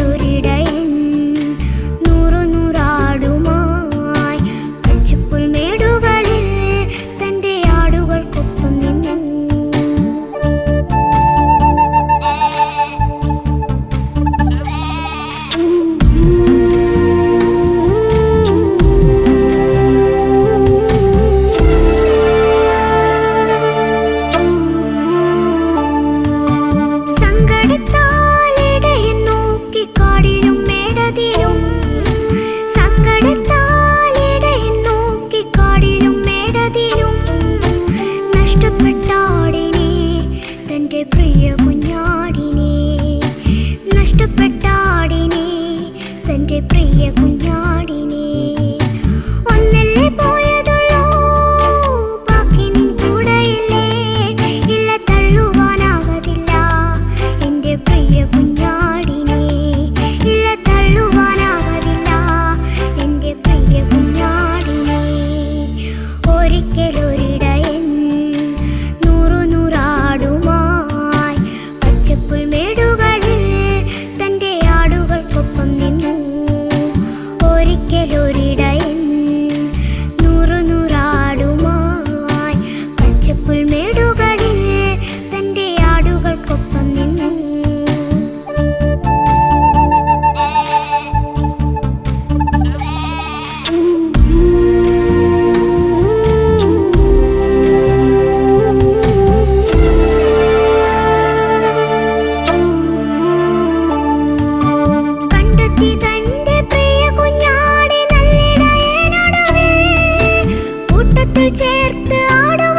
திருடை ഒരിട பார்த்து ஆடா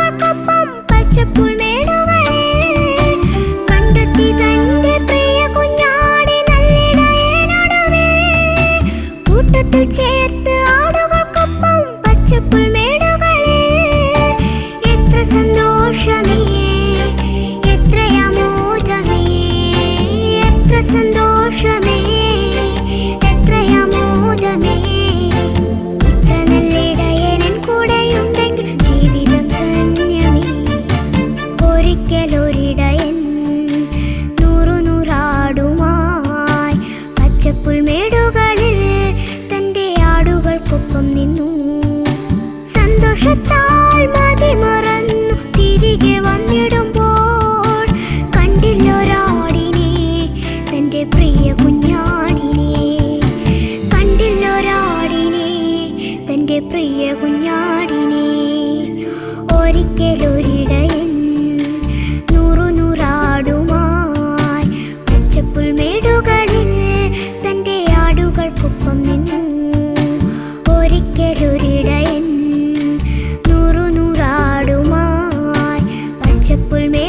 പ്രിയ കുഞ്ഞാടിനെ. നൂറു നൂറാടുമായി തന്റെ നിന്നു. നൂറു നൂറാടുമായി പച്ചപ്പുൽമേ